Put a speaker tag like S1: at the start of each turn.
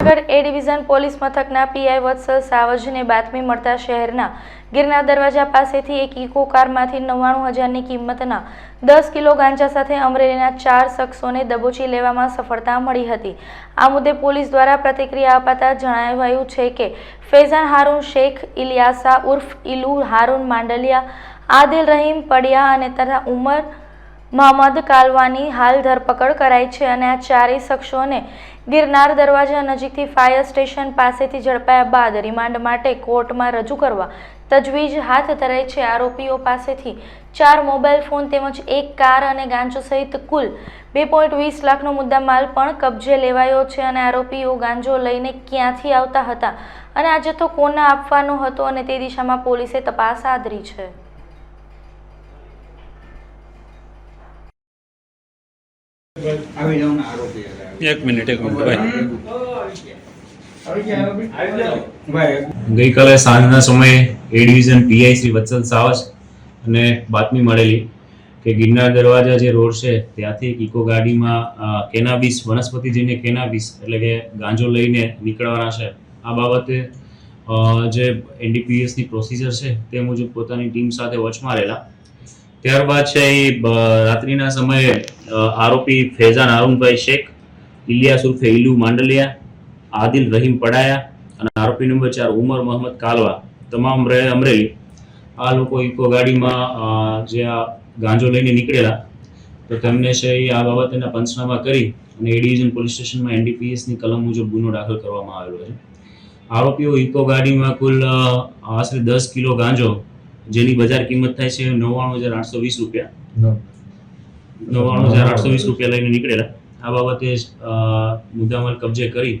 S1: એ division police મથકના PI Vatsal સાવજને બાતમી મળતા શહેરના ગિરનાર દરવાજા પાસેથી એક ઇકો કારમાંથી નવ્વાણું હજારની કિંમતના દસ કિલો ગાંજા સાથે અમરેલીના ચાર શખ્સોને દબોચી લેવામાં સફળતા મળી હતી. આ મુદ્દે પોલીસ દ્વારા પ્રતિક્રિયા અપાતા જણાવાયું છે કે ફેઝાન હારૂન, શેખ ઇલિયાસા ઉર્ફ ઇલુ હારૂન માંડલિયા, આદિલ રહીમ પડિયા અને તથા ઉમર મોહમ્મદ કાલવાની હાલ ધરપકડ કરાઈ છે અને આ ચારેય શખ્સોને ગિરનાર દરવાજા નજીકથી ફાયર સ્ટેશન પાસેથી ઝડપાયા બાદ રિમાન્ડ માટે કોર્ટમાં રજૂ કરવા તજવીજ હાથ ધરાઈ છે. આરોપીઓ પાસેથી ચાર મોબાઈલ ફોન તેમજ એક કાર અને ગાંજો સહિત કુલ બે પોઈન્ટ વીસ લાખનો મુદ્દામાલ પણ કબજે લેવાયો છે અને આરોપીઓ ગાંજો લઈને ક્યાંથી આવતા હતા અને આ જથ્થો કોને આપવાનો હતો અને તે દિશામાં પોલીસે તપાસ આદરી છે
S2: આવી જાવ ને આરોપી હતા.
S3: એક મિનિટ એક મિનિટ. ભાઈ.
S4: ગઈકાલે સાંજના સમયે A division PI Shri Vatsal સાવસ અને બાતમી મળેલી કે ગિરનાર દરવાજા જે રોડ છે ત્યાંથી એક ઇકો ગાડીમાં કેનાબીસ વનસ્પતિ જઈને કેનાબીસ એટલે કે ગાંજો લઈને નીકળવાના છે. આ બાબતે જે એનડીપીએસની પ્રોસિજર છે તે મુજબ પોતાની ટીમ સાથે વોચમાં રહેલા ત્યારબાદ છે એ રાત્રિના સમયે આરોપી ફેઝાન હારૂનભાઈ શેખ, ઇલિયાસ ઉર્ફે ઇલુ માંડલિયા, આદિલ રહીમ પડાયા અને આરોપી નંબર ચાર ઉમર મોહમ્મદ કાલવા, તમામ રહે અમરેલી. આ લોકો ઇકો ગાડીમાં જે આ ગાંજો લઈને નીકળેલા, તો તેમને છે એ આ બાબતેના પંચનામા કરી અને એ ડિવિઝન પોલીસ સ્ટેશનમાં એનડીપીએસની કલમ મુજબ ગુનો દાખલ કરવામાં આવેલો છે. આરોપીઓ ઇકો ગાડીમાં કુલ આશરે દસ કિલો ગાંજો જેની બજાર કિંમત થાય છે નવ્વાણું હજાર આઠસો વીસ રૂપિયા. નવ્વાણું હજાર આઠસો વીસ રૂપિયા લઈને નીકળેલા. આ બાબતે મુદ્દામાલ કબજે કરી